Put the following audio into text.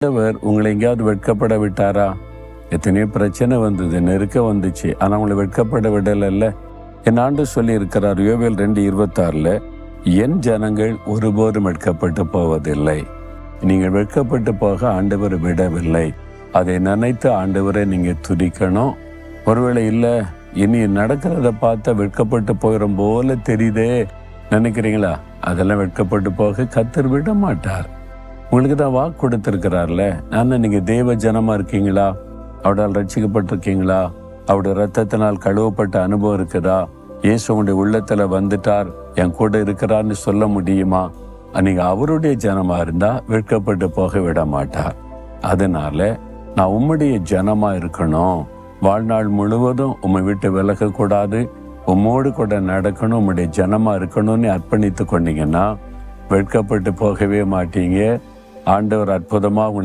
ஆண்டவர் உங்களை எங்கேயாவது வெட்கப்பட விட்டாரா? எத்தனையோ பிரச்சனை வந்தது நெருக்க வந்துச்சு. ஆனால் உங்களை வெட்கப்பட விடலைல்ல. என் ஆண்டு சொல்லி இருக்கிறார் யோவேல் ரெண்டு இருபத்தாறுல என் ஜனங்கள் ஒருபோதும் வெட்கப்பட்டு போவதில்லை. நீங்கள் வெட்கப்பட்டு போக ஆண்டவர் விடவில்லை. அதை நினைத்து ஆண்டவரை நீங்கள் துதிக்கணும். ஒருவேளை இல்லை இனி நடக்கிறத பார்த்தா வெட்கப்பட்டு போயிடும் போல தெரியுதே. நினைக்கிறீங்களா? அதெல்லாம் வெட்கப்பட்டு போக கத்தர் விட மாட்டார் உங்களுக்கு தான் வாக்கு கொடுத்துருக்கிறார்ல? நான் நீங்கள் தேவ ஜனமாக இருக்கீங்களா? அவடால் ரட்சிக்கப்பட்டிருக்கீங்களா? அவருடைய ரத்தத்தினால் கழுவப்பட்ட அனுபவம் இருக்குதா? இயேசு உங்களுடைய உள்ளத்தில் வந்துட்டார் என் கூட இருக்கிறார்னு சொல்ல முடியுமா? நீங்கள் அவருடைய ஜனமாக இருந்தால் வெட்கப்பட்டு போக விட மாட்டார். அதனால நான் உம்முடைய ஜனமாக இருக்கணும். வாழ்நாள் முழுவதும் உம்மை விட்டு விலகக்கூடாது. உம்மோடு கூட நடக்கணும் உம்முடைய ஜனமாக இருக்கணும்னு அர்ப்பணித்து கொண்டீங்கன்னா வெட்கப்பட்டு போகவே மாட்டீங்க. ஆண்டவர் அற்புதமாக உங்களை